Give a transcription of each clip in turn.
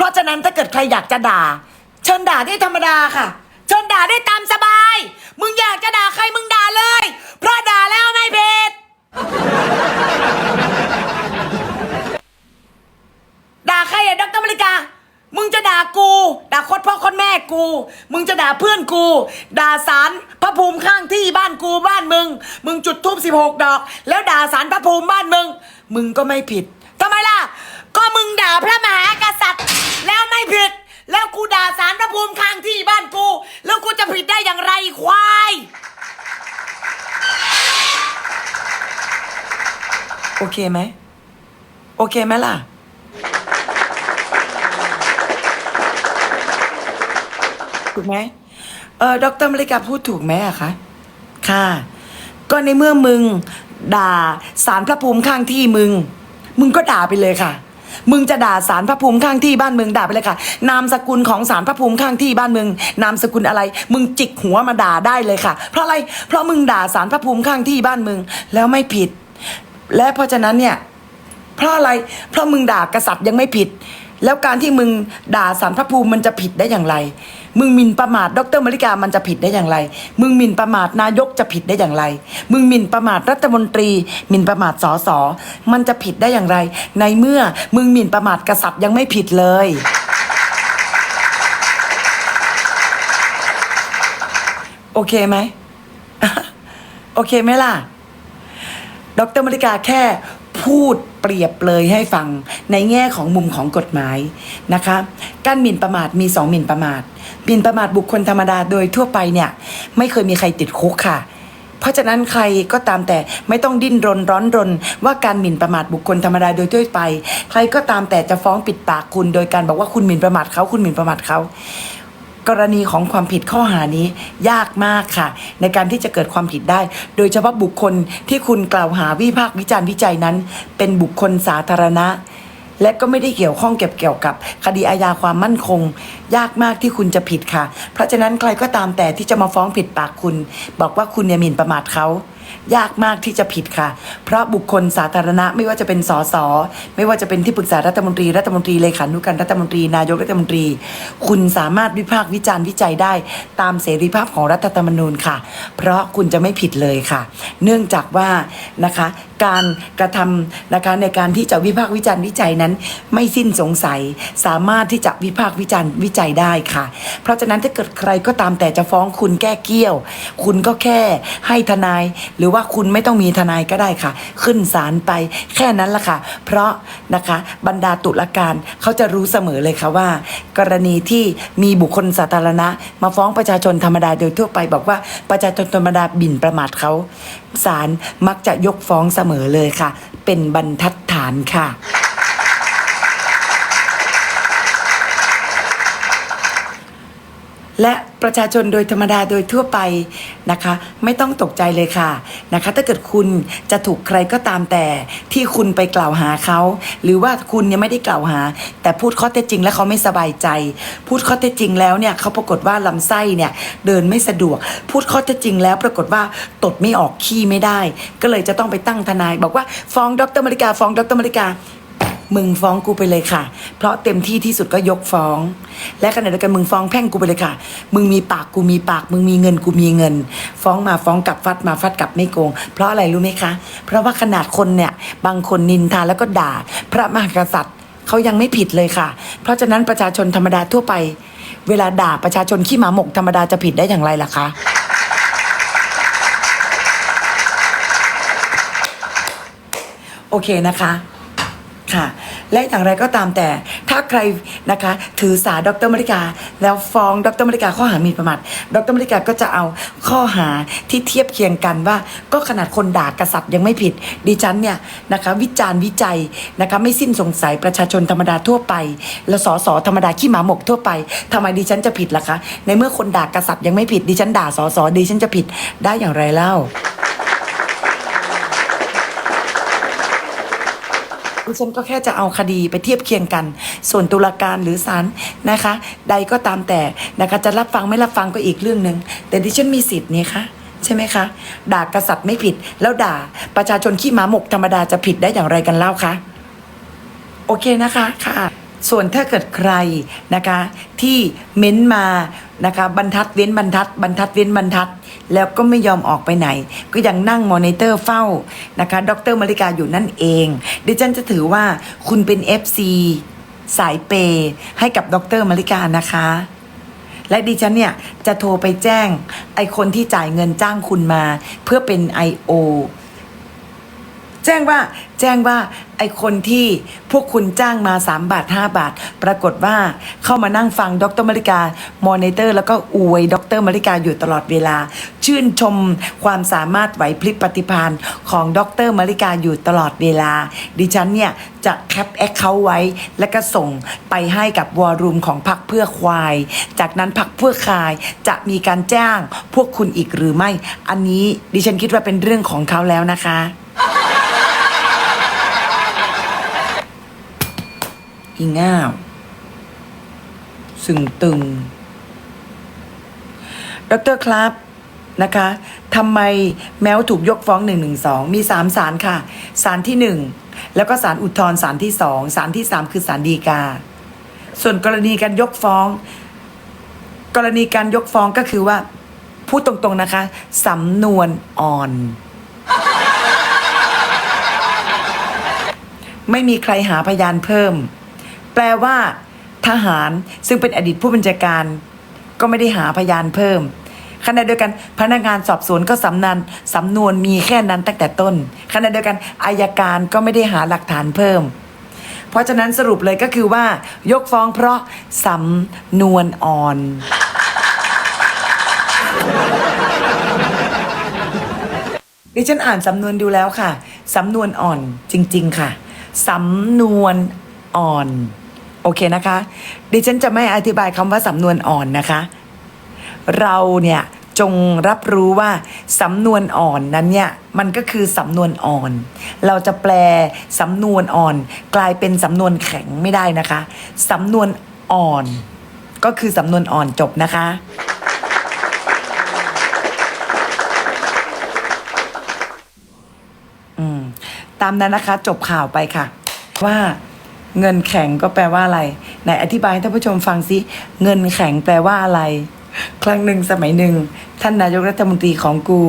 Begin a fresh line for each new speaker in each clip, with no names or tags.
เพราะฉะนั้นถ้าเกิดใครอยากจะด่า เชิญด่าได้ธรรมดาค่ะ เชิญด่าได้ตามสบาย มึงอยากจะด่าใครมึงด่าเลย เพราะด่าแล้วไม่ผิดด่าใครอะดรมริกา มึงจะด่ากู ด่าโคตรพ่อโคนแม่กู มึงจะด่าเพื่อนกู ด่าสารพระภูมิข้างที่บ้านกูบ้านมึง มึงจุดทูบสิบหกดอก แล้วด่าสารพระภูมิบ้านมึง มึงก็ไม่ผิดทำไมล่ะ ก็มึงด่าพระมหากษัตริย์ แล้วไม่ผิด แล้วกูด่าสารพระภูมิข้างที่บ้านกู แล้วกูจะผิดได้อย่างไรควายโอเคไหมโอเคไหมล่ะ ถูกไหมเออดรมริกาพูดถูกไหมอะคะค่ะ ก็ในเมื่อมึง ด่าสารพระภูมิข้างที่มึง มึงก็ด่าไปเลยค่ะ มึงจะด่าสารพระภูมิข้างที่บ้านมึงด่าไปเลยค่ะ นามสกุลของสารพระภูมิข้างที่บ้านมึง นามสกุลอะไร มึงจิกหัวมาด่าได้เลยค่ะ เพราะอะไร เพราะมึงด่าสารพระภูมิข้างที่บ้านมึง แล้วไม่ผิด และเพราะฉะนั้นเนี่ย เพราะอะไร เพราะมึงด่ากษัตริย์ยังไม่ผิด แล้วการที่มึงด่าสารพระภูมิมันจะผิดได้อย่างไร มึงหมิ่นประมาทดรมริกามันจะผิดได้อย่างไร มึงหมิ่นประมาทนายกจะผิดได้อย่างไร มึงหมิ่นประมาทรัฐมนตรี หมิ่นประมาทสสมันจะผิดได้อย่างไร ในเมื่อมึงหมิ่นประมาทกษัตริย์ยังไม่ผิดเลยโอเคไหม โอเคไหมล่ะ ดรมริกาแค่ พูดเปรียบเลยให้ฟังในแง่ของมุมของกฎหมายนะคะการหมิ่นประมาทมีสองหมิ่นประมาทหมิ่นประมาทบุคคลธรรมดาโดยทั่วไปเนี่ยไม่เคยมีใครติดคุกค่ะ เพราะฉะนั้นใครก็ตามแต่ไม่ต้องดิ้นรนร้อนรน ว่าการหมิ่นประมาทบุคคลธรรมดาโดยทั่วไป ใครก็ตามแต่จะฟ้องปิดปากคุณ โดยการบอกว่าคุณหมิ่นประมาทเขาคุณหมิ่นประมาทเขา กรณีของความผิดข้อหานี้ยากมากค่ะ ในการที่จะเกิดความผิดได้ โดยเฉพาะบุคคลที่คุณกล่าวหาวิพากษ์วิจารณ์วิจัยนั้น เป็นบุคคลสาธารณะ และก็ไม่ได้เกี่ยวข้องเก็บเกี่ยวกับ คดีอาญาความมั่นคง ยากมากที่คุณจะผิดค่ะ เพราะฉะนั้นใครก็ตามแต่ที่จะมาฟ้องผิดปากคุณ บอกว่าคุณเนี่ยหมิ่นประมาทเขา ยากมากที่จะผิดค่ะ เพราะบุคคลสาธารณะไม่ว่าจะเป็นสสไม่ว่าจะเป็นที่ปรึกษารัฐมนตรีรัฐมนตรีเลขานุการรัฐมนตรีนายกรัฐมนตรี คุณสามารถวิพากษ์วิจารณ์วิจัยได้ ตามเสรีภาพของรัฐธรรมนูญค่ะ เพราะคุณจะไม่ผิดเลยค่ะ เนื่องจากว่านะคะการกระทำนะคะในการที่จะวิพากษ์วิจารณ์วิจัยนั้น ไม่สิ้นสงสัย สามารถที่จะวิพากษ์วิจารณ์วิจัยได้ค่ะ เพราะฉะนั้นถ้าเกิดใครก็ตามแต่จะฟ้องคุณแก้เกี้ยว คุณก็แค่ให้ทนายหรือว่าคุณไม่ต้องมีทนายก็ได้ค่ะ ขึ้นศาลไปแค่นั้นละค่ะ เพราะนะคะบรรดาตุลาการเขาจะรู้เสมอเลยค่ะว่า กรณีที่มีบุคคลสาธารณะ มาฟ้องประชาชนธรรมดาโดยทั่วไป บอกว่าประชาชนธรรมดาบินประมาทเขาศาลมักจะยกฟ้องเสมอเลยค่ะ เป็นบรรทัดฐานค่ะ และประชาชนโดยธรรมดาโดยทั่วไปนะคะ ไม่ต้องตกใจเลยค่ะนะคะ ถ้าเกิดคุณจะถูกใครก็ตามแต่ที่คุณไปกล่าวหาเขา หรือว่าคุณเนี่ยไม่ได้กล่าวหา แต่พูดข้อเท็จจริงแล้วเขาไม่สบายใจ พูดข้อเท็จจริงแล้วเนี่ยเขาปรากฏว่าลำไส้เนี่ยเดินไม่สะดวก พูดข้อเท็จจริงแล้วปรากฏว่าตดไม่ออกขี้ไม่ได้ ก็เลยจะต้องไปตั้งทนาย บอกว่าฟ้องดรมริกาฟ้องดรมริกา มึงฟ้องกูไปเลยค่ะ เพราะเต็มที่ที่สุดก็ยกฟ้อง และขณะเดียวกันมึงฟ้องแพ่งกูไปเลยค่ะ มึงมีปากกูมีปาก มึงมีเงินกูมีเงิน ฟ้องมาฟ้องกลับฟัดมาฟัดกลับไม่โกง เพราะอะไรรู้ไหมคะ เพราะว่าขนาดคนเนี่ยบางคนนินทาแล้วก็ด่า พระมหากษัตริย์เขายังไม่ผิดเลยค่ะ เพราะฉะนั้นประชาชนธรรมดาทั่วไป เวลาด่าประชาชนขี้หมาหมกธรรมดาจะผิดได้อย่างไรล่ะคะโอเคนะคะ ค่ะ และอย่างไรก็ตามแต่ถ้าใครนะคะถือสาดรมริกา แล้วฟ้องดรมริกาข้อหาหมีประมาทดรมริกาก็จะเอาข้อหาที่เทียบเคียงกันว่า ก็ขนาดคนด่ากษัตริย์ยังไม่ผิด ดิฉันเนี่ยนะคะวิจารณ์วิจัยนะคะไม่สิ้นสงสัยประชาชนธรรมดาทั่วไป แล้วสอสอธรรมดาขี้หมาหมกทั่วไปทำไมดิฉันจะผิดล่ะคะ ในเมื่อคนด่ากษัตริย์ยังไม่ผิดดิฉันด่าสอสอดิฉันจะผิดได้อย่างไรเล่า ดิฉันก็แค่จะเอาคดีไปเทียบเคียงกัน ส่วนตุลาการหรือศาลนะคะ ใดก็ตามแต่นะคะจะรับฟังไม่รับฟังก็อีกเรื่องหนึ่งแต่ดิฉันมีสิทธิ์นี่คะใช่ไหมคะ ด่ากษัตริย์ไม่ผิด แล้วด่าประชาชนขี้หมาหมกธรรมดาจะผิดได้อย่างไรกันเล่าคะโอเคนะคะค่ะ ส่วนถ้าเกิดใครนะคะที่เม้นมานะคะบรรทัดเว้นบรรทัด บรรทัดเว้นบรรทัด แล้วก็ไม่ยอมออกไปไหน ก็ยังนั่งมอนิเตอร์เฝ้านะคะดรมาริกาอยู่นั่นเองดิฉันจะถือว่าคุณเป็น FC สายเปย์ให้กับดรมาริกานะคะ และดิฉันเนี่ยจะโทรไปแจ้งไอคนที่จ่ายเงินจ้างคุณมา เพื่อเป็น I.O. แจ้งว่าแจ้งว่าไอคนที่พวกคุณจ้างมา 3 บาท 5 บาท ปรากฏว่าเข้ามานั่งฟังดรมริกามอนิเตอร์ แล้วก็อวยดรมริกาอยู่ตลอดเวลา ชื่นชมความสามารถไหวพริบปฏิภาณของดรมริกาอยู่ตลอดเวลา ดิฉันเนี่ยจะแคปแอคเคาท์ไว้ แล้วก็ส่งไปให้กับวอลลุ่มของพักเพื่อควาย จากนั้นพักเพื่อคายจะมีการจ้างพวกคุณอีกหรือไม่ อันนี้ดิฉันคิดว่าเป็นเรื่องของเขาแล้วนะคะ อีง่าวสึงตึง ดรครับนะคะทำไมแมวถูกยกฟ้อง 112 มี 3 ศาลค่ะ ศาลที่ 1 แล้วก็ศาลอุทธรณ์ศาลที่ 2 ศาลที่ 3 คือศาลฎีกา ส่วนกรณีการยกฟ้อง กรณีการยกฟ้องก็คือว่า พูดตรงๆนะคะสำนวนอ่อน ไม่มีใครหาพยานเพิ่ม ลว่าทหารซึ่งเป็นอดีตผู้บัญชาการ ก็ไม่ได้หาพยานเพิ่มขณะเดียวกันพนักงานสอบสวนก็สำนันสำนวนมีแค่นั้นตั้งแต่ต้นขณะเดียวกันอายการก็ไม่ได้หาหลักฐานเพิ่ม เพราะฉะนั้นสรุปเลยก็คือว่า ยกฟ้องเพราะสำนวนอ่อน ดิฉันอ่านสำนวนดูแล้วค่ะ สำนวนอ่อนจริง ๆ ค่ะ สำนวนอ่อน โอเคนะคะดิฉันจะไม่อธิบายคำว่าสำนวนอ่อนนะคะ เราเนี่ยจงรับรู้ว่าสำนวนอ่อนนั้นเนี่ยมันก็คือสำนวนอ่อน เราจะแปลสำนวนอ่อน กลายเป็นสำนวนแข็งไม่ได้นะคะสำนวนอ่อน ก็คือสำนวนอ่อนจบนะคะอืมตามนั้นนะคะจบข่าวไปค่ะ ว่า เงินแข็งก็แปลว่าอะไรไหนอธิบายให้ท่านผู้ชมฟังสิเงินแข็งแปลว่าอะไร ครั้งหนึ่งสมัยหนึ่ง ท่านนายกรัฐมนตรีของกู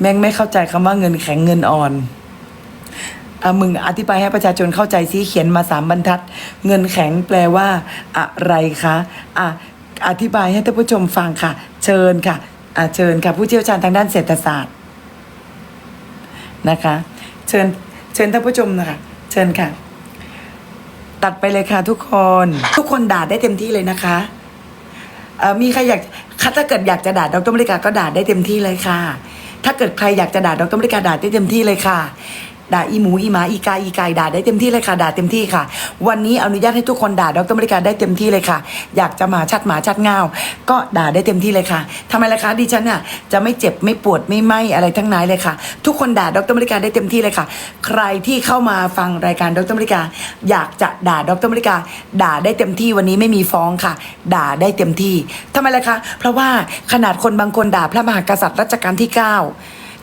แม่งไม่เข้าใจคำว่าเงินแข็งเงินอ่อนอะมึงอธิบายให้ประชาชนเข้าใจซิเขียนมาสามบรรทัด เงินแข็งแปลว่า อะไรคะอะอธิบายให้ท่านผู้ชมฟังค่ะ เชิญค่ะอะเชิญค่ะผู้เชี่ยวชาญทางด้านเศรษฐศาสตร์นะคะ เชิญเชิญท่านผู้ชมนะคะ เชิญค่ะ ตัดไปเลยค่ะทุกคน ทุกคนด่าได้เต็มที่เลยนะคะเอ่อมีใครอยากถ้าเกิดอยากจะด่าดรมริกาก็ด่าได้เต็มที่เลยค่ะ ถ้าเกิดใครอยากจะด่าดรมริกาด่าได้เต็มที่เลยค่ะ ด่าอีหมูอีหมาอีกาอีไก่ด่าได้เต็มที่เลยค่ะด่าเต็มที่ค่ะ วันนี้อนุญาตให้ทุกคนด่าดรมริกาได้เต็มที่เลยค่ะ อยากจะหมาชัดหมาชัดเงาก็ด่าได้เต็มที่เลยค่ะทำไมล่ะคะดิฉันน่ะจะไม่เจ็บไม่ปวดไม่ไหมอะไรทั้งนั้นเลยค่ะ ทุกคนด่าดรมริกาได้เต็มที่เลยค่ะ ใครที่เข้ามาฟังรายการดรมริกา อยากจะด่าดรมริกา ด่าได้เต็มที่วันนี้ไม่มีฟ้องค่ะ ด่าได้เต็มที่ทำไมล่ะคะ เพราะว่าขนาดคนบางคนด่าพระมหากษัตริย์รัชกาลที่ 9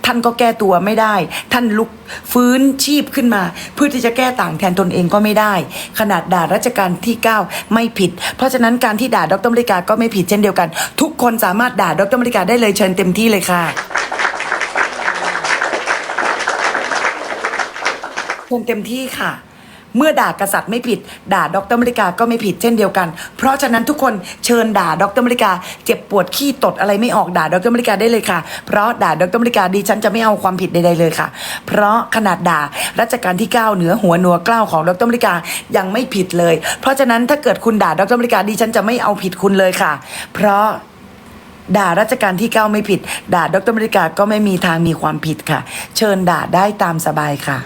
ท่านก็แก้ตัวไม่ได้ ท่านลุกฟื้นชีพขึ้นมา เพื่อที่จะแก้ต่างแทนตนเองก็ไม่ได้ ขนาดด่าราชการที่ 9 ไม่ผิด เพราะฉะนั้นการที่ด่าดรมริกาก็ไม่ผิดเช่นเดียวกัน ทุกคนสามารถด่าดรมริกาได้เลยเชิญเต็มที่เลยค่ะเชิญเต็มที่ค่ะ เมื่อด่ากษัตริย์ไม่ผิด ด่าดรมริกาก็ไม่ผิดเช่นเดียวกัน เพราะฉะนั้นทุกคนเชิญด่าดรมริกา เจ็บปวดขี้ตดอะไรไม่ออกด่าดรมริกาได้เลยค่ะ เพราะด่าดรมริกาดิฉันจะไม่เอาความผิดใดๆเลยค่ะ เพราะขนาดด่ารัชกาลที่ 9 เหนือหัวหนัวกล้าวของดรมริกายังไม่ผิดเลย เพราะฉะนั้นถ้าเกิดคุณด่าดรมริกาดิฉันจะไม่เอาผิดคุณเลยค่ะ เพราะด่าราชการที่เก้าไม่ผิด ด่าดรมริกาก็ไม่มีทางมีความผิดค่ะ เชิญด่าได้ตามสบายค่ะ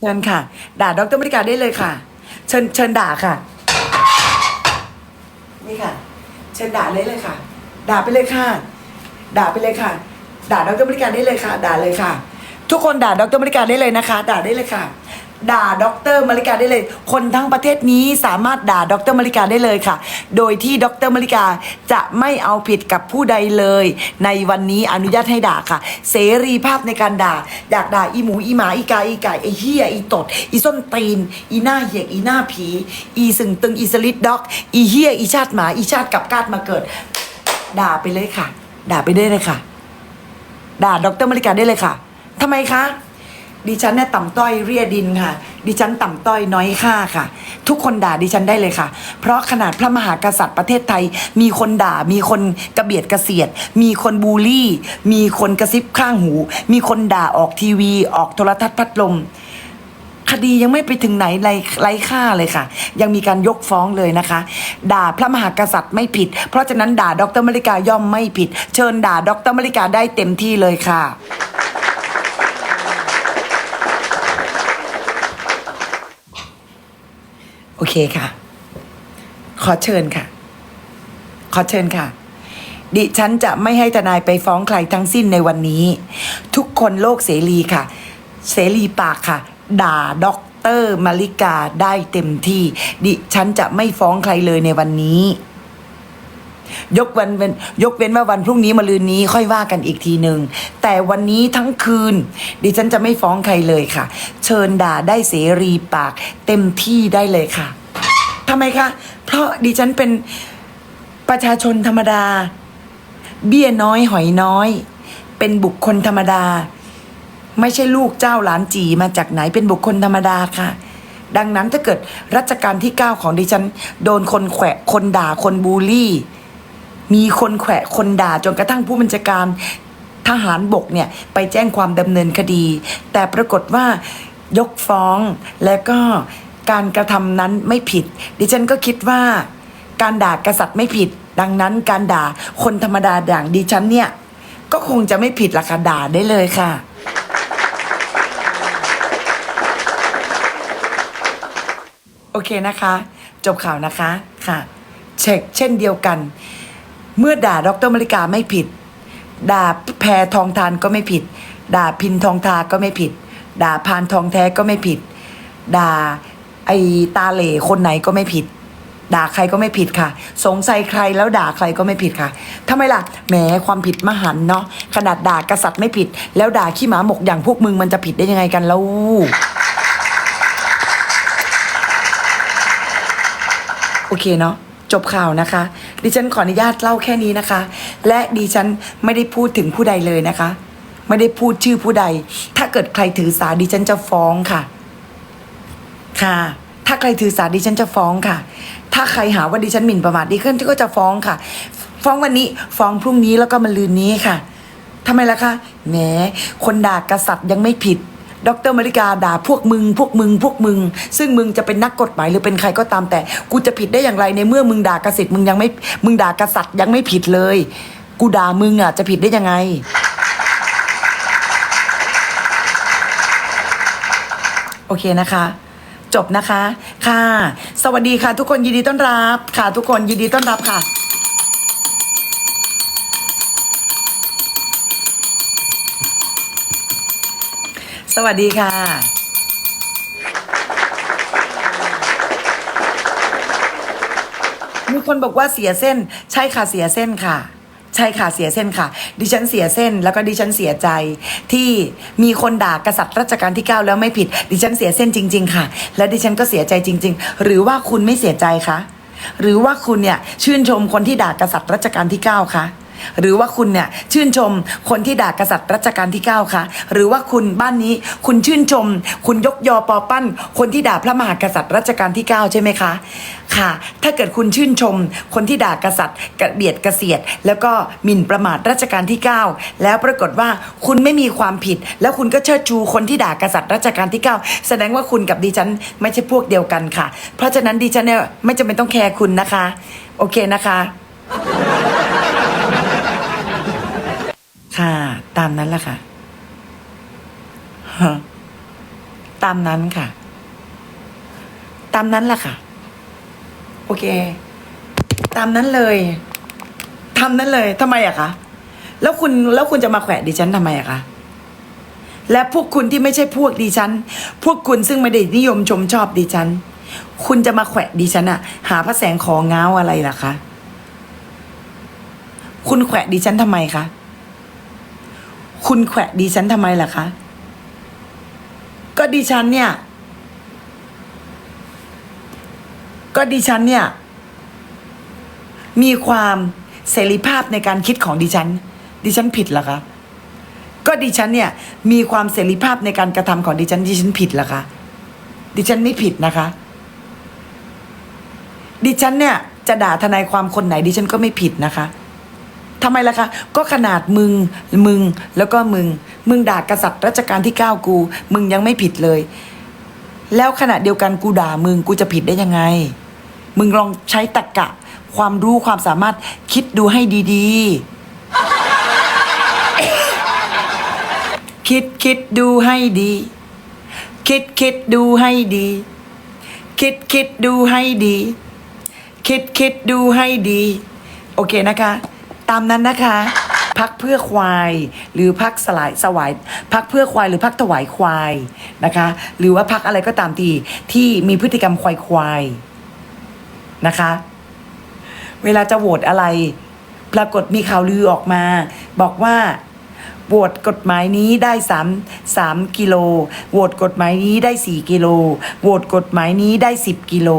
เชิญค่ะ ด่าดรมริกาได้เลยค่ะ เชิญเชิญด่าค่ะ นี่ค่ะ เชิญด่าเลยเลยค่ะ ด่าไปเลยค่ะ ด่าไปเลยค่ะ ด่าดรมริกาได้เลยค่ะ ด่าเลยค่ะ ทุกคนด่าดรมริกาได้เลยนะคะ ด่าได้เลยค่ะ ด่าด็อกเตอร์มาริกาได้เลย คนทั้งประเทศนี้สามารถด่าด็อกเตอร์มาริกาได้เลยค่ะ โดยที่ด็อกเตอร์มาริกาจะไม่เอาผิดกับผู้ใดเลย ในวันนี้อนุญาตให้ด่าค่ะ เสรีภาพในการด่าอยากด่าอีหมูอีหมาอีกาอีไก่ไอเฮียอีตด อีส้นตีน อีหน้าเหียกอีหน้าผี อีสึงตึงอีสลิดด็อก อีเฮียอีชาติหมาอีชาติกับกาดมาเกิด ด่าไปเลยค่ะ ด่าไปได้เลยค่ะ ด่าด็อกเตอร์มาริกาได้เลยค่ะทำไมคะ ดิฉันเนี่ยต่ำต้อยเรียดินค่ะ ดิฉันต่ำต้อยน้อยค่าค่ะ ทุกคนด่าดิฉันได้เลยค่ะ เพราะขนาดพระมหากษัตริย์ประเทศไทย มีคนด่า มีคนกระเบียดกระเสียด มีคนบูลลี่ มีคนกระซิบข้างหู มีคนด่าออกทีวี ออกโทรทัศน์พัดลมคดียังไม่ไปถึงไหนไรไร้ค่าเลยค่ะ ยังมีการยกฟ้องเลยนะคะ ด่าพระมหากษัตริย์ไม่ผิด เพราะฉะนั้นด่าดรมริกาย่อมไม่ผิด เชิญด่าดรมริกาได้เต็มที่เลยค่ะ โอเคค่ะ ขอเชิญค่ะ ขอเชิญค่ะ ดิฉันจะไม่ให้ทนายไปฟ้องใครทั้งสิ้นในวันนี้ ทุกคนโลกเสรีค่ะ เสรีปากค่ะ ด่าด็อกเตอร์มาริกาได้เต็มที่ ดิฉันจะไม่ฟ้องใครเลยในวันนี้ ยกวันเว้นยกเว้นว่าวันพรุ่งนี้มะรืนนี้ค่อยว่ากันอีกทีหนึ่งแต่วันนี้ทั้งคืน ดิฉันจะไม่ฟ้องใครเลยค่ะ เชิญด่าได้เสรีปาก เต็มที่ได้เลยค่ะทำไมคะ เพราะดิฉันเป็นประชาชนธรรมดา เบี้ยน้อยหอยน้อย เป็นบุคคลธรรมดา ไม่ใช่ลูกเจ้าหลานจีมาจากไหนเป็นบุคคลธรรมดาค่ะดังนั้นถ้าเกิดรัชกาลที่ 9 ของดิฉัน โดนคนแขวะคนด่าคนบูลลี่ มีคนแขวะคนด่าจนกระทั่งผู้บัญชาการทหารบกเนี่ยไปแจ้งความดำเนินคดี แต่ปรากฏว่ายกฟ้องแล้วก็การกระทำนั้นไม่ผิด ดิฉันก็คิดว่า การด่ากษัตริย์ไม่ผิด ดังนั้นการด่าคนธรรมดาอย่างดิฉันเนี่ย ก็คงจะไม่ผิดละค่ะด่าได้เลยค่ะ โอเคนะคะ จบข่าวนะคะค่ะ เช็คเช่นเดียวกัน เมื่อด่าดรมริกาไม่ผิด ด่าแพรทองทานก็ไม่ผิด ด่าพินทองทาก็ไม่ผิด ด่าพานทองแท้ก็ไม่ผิด ด่าไอตาเหล่คนไหนก็ไม่ผิด ด่าใครก็ไม่ผิดค่ะ สงสัยใครแล้วด่าใครก็ไม่ผิดค่ะทำไมล่ะแหมความผิดมหันเนาะขนาดด่ากษัตริย์ไม่ผิด แล้วด่าขี้หมาหมกอย่างพวกมึงมันจะผิดได้ยังไงกันแล้วโอเคเนาะ จบข่าวนะคะ ดิฉันขออนุญาตเล่าแค่นี้นะคะ และดิฉันไม่ได้พูดถึงผู้ใดเลยนะคะ ไม่ได้พูดชื่อผู้ใด ถ้าเกิดใครถือสาดิฉันจะฟ้องค่ะ ค่ะ ถ้าใครถือสาดิฉันจะฟ้องค่ะ ถ้าใครหาว่าดิฉันหมิ่นประมาทดิฉันก็จะฟ้องค่ะ ฟ้องวันนี้ ฟ้องพรุ่งนี้แล้วก็มาลืนนี้ค่ะทำไมล่ะคะแหมคนด่ากษัตริย์ยังไม่ผิด ดรมาริกาด่าพวกมึง พวกมึง พวกมึง ซึ่งมึงจะเป็นนักกฎหมายหรือเป็นใครก็ตามแต่ กูจะผิดได้อย่างไรในเมื่อมึงด่ากษัตริย์มึงยังไม่ มึงด่ากษัตริย์ยังไม่ผิดเลย กูด่ามึงอะจะผิดได้ยังไง โอเคนะคะจบนะคะ ค่ะ สวัสดีค่ะทุกคนยินดีต้อนรับ ค่ะ ทุกคนยินดีต้อนรับค่ะ สวัสดีค่ะ มีคนบอกว่าเสียเส้น ใช่ค่ะเสียเส้นค่ะ ใช่ค่ะเสียเส้นค่ะ ดิฉันเสียเส้น แล้วก็ดิฉันเสียใจ ที่มีคนด่ากษัตริย์รัชกาลที่ 9 แล้วไม่ผิด ดิฉันเสียเส้นจริง ๆ ค่ะ และดิฉันก็เสียใจจริง ๆ หรือว่าคุณไม่เสียใจคะหรือว่าคุณเนี่ยชื่นชมคนที่ด่ากษัตริย์รัชกาลที่ 9 คะ หรือว่าคุณเนี่ยชื่นชมคนที่ด่ากษัตริย์รัชกาลที่ 9 คะหรือว่าคุณบ้านนี้คุณชื่นชม คุณยกยอปอปั้น คนที่ด่าพระมหากษัตริย์รัชกาลที่ 9 ใช่ไหมคะ ค่ะ ถ้าเกิดคุณชื่นชม คนที่ด่ากษัตริย์กระเบียดกระเสียด แล้วก็หมิ่นประมาทรัชกาลที่ 9 แล้วปรากฏว่าคุณไม่มีความผิด แล้วคุณก็เชิดชูคนที่ด่ากษัตริย์รัชกาลที่ 9 แสดงว่าคุณกับดิฉันไม่ใช่พวกเดียวกันค่ะ เพราะฉะนั้นดิฉันเนี่ยไม่จำเป็นต้องแคร์คุณนะคะ โอเคนะคะ ค่ะ ตามนั้นแหละค่ะฮะตามนั้นค่ะ ตามนั้นแหละค่ะ โอเค ตามนั้นเลยทำนั้นเลยทำไมอะคะแล้วคุณแล้วคุณจะมาแขวะดิฉันทำไมอะคะและพวกคุณที่ไม่ใช่พวกดิฉัน พวกคุณซึ่งไม่ได้นิยมชมชอบดิฉัน คุณจะมาแขวะดิฉันอะหาพระแสงของง้าอะไรล่ะคะ คุณแขวะดิฉันทำไมคะ คุณแขวะดิฉันทำไมล่ะคะ ก็ดิฉันเนี่ย ก็ดิฉันเนี่ย มีความเสรีภาพในการคิดของดิฉัน ดิฉันผิดเหรอคะ ก็ดิฉันเนี่ย มีความเสรีภาพในการกระทำของดิฉันดิฉันผิดเหรอคะ ดิฉันไม่ผิดนะคะ ดิฉันเนี่ยจะด่าทนายความคนไหนดิฉันก็ไม่ผิดนะคะ ทำไมล่ะคะ ก็ขนาดมึง มึง แล้วก็มึง มึงด่ากษัตริย์รัชกาลที่เก้ากู มึงยังไม่ผิดเลย แล้วขณะเดียวกันกูด่ามึงกูจะผิดได้ยังไง มึงลองใช้ตรรกะ ความรู้ความสามารถคิดดูให้ดีๆ คิดคิดดูให้ดี คิดคิดดูให้ดี คิดคิดดูให้ดี คิดคิดดูให้ดี โอเคนะคะ ตามนั้นนะคะ พักเพื่อควาย หรือพักสลายสวายพักเพื่อควายหรือพักถวายควายนะคะ หรือว่าพักอะไรก็ตามทีที่มีพฤติกรรมควายควายๆนะคะ เวลาจะโหวตอะไร ปรากฏมีข่าวลือออกมา บอกว่าโหวตกฎหมายนี้ได้สามสามกิโลโหวตกฎหมายนี้ได้สี่กิโลโหวตกฎหมายนี้ได้สิบกิโล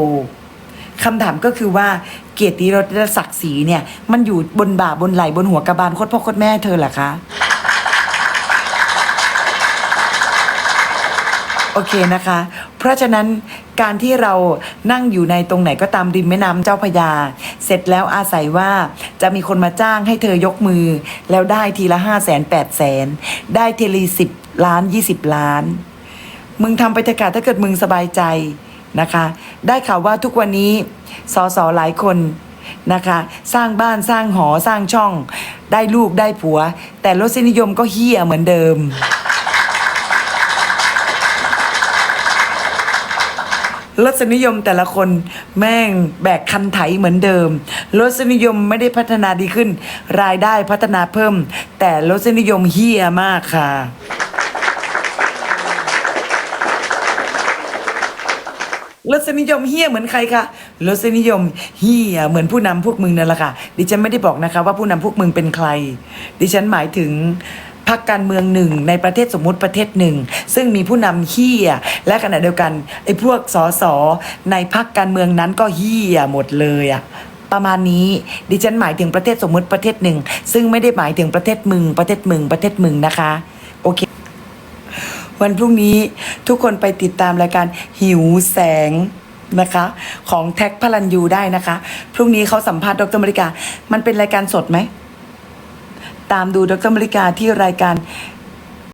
คำถามก็คือว่าเกียรติยศและศักดิ์ศรีเนี่ย มันอยู่บนบ่าบนไหล่บนหัวกระบาลโคตรพ่อโคตรแม่เธอเหรอคะโอเคนะคะ เพราะฉะนั้นการที่เรานั่งอยู่ในตรงไหนก็ตามริมแม่น้ำเจ้าพยา เสร็จแล้วอาศัยว่าจะมีคนมาจ้างให้เธอยกมือ แล้วได้ทีละห้าแสนแปดแสนได้ทีละสิบล้านยี่สิบล้าน มึงทำไปเถอะค่ะถ้าเกิดมึงสบายใจนะคะ ได้ข่าวว่าทุกวันนี้สอสอหลายคนนะคะ สร้างบ้านสร้างหอสร้างช่อง ได้ลูกได้ผัว แต่รสนิยมก็เฮี้ยเหมือนเดิม รสนิยมแต่ละคนแม่งแบกคันไถเหมือนเดิม รสนิยมไม่ได้พัฒนาดีขึ้น รายได้พัฒนาเพิ่ม แต่รสนิยมเฮี้ยมากค่ะ รสนิยมเฮี้ยเหมือนใครคะรสนิยมเฮี้ยเหมือนผู้นำพวกมึงนั่นแหละค่ะ ดิฉันไม่ได้บอกนะคะ ว่าผู้นำพวกมึงเป็นใคร ดิฉันหมายถึงพรรคการเมืองหนึ่งในประเทศสมมุติประเทศหนึ่ง ซึ่งมีผู้นำเฮี้ยและขณะเดียวกันไอ้พวกสอสอในพรรคการเมืองนั้นก็เฮี้ยหมดเลยอะประมาณนี้ดิฉันหมายถึงประเทศสมมุติประเทศหนึ่ง ซึ่งไม่ได้หมายถึงประเทศมึงประเทศมึงประเทศมึงนะคะโอเค วันพรุ่งนี้ทุกคนไปติดตามรายการหิวแสงนะคะของแท็กพลันยูได้นะคะ พรุ่งนี้เขาสัมภาษณ์ดรมริกา มันเป็นรายการสดไหม ตามดูดรมริกาที่รายการ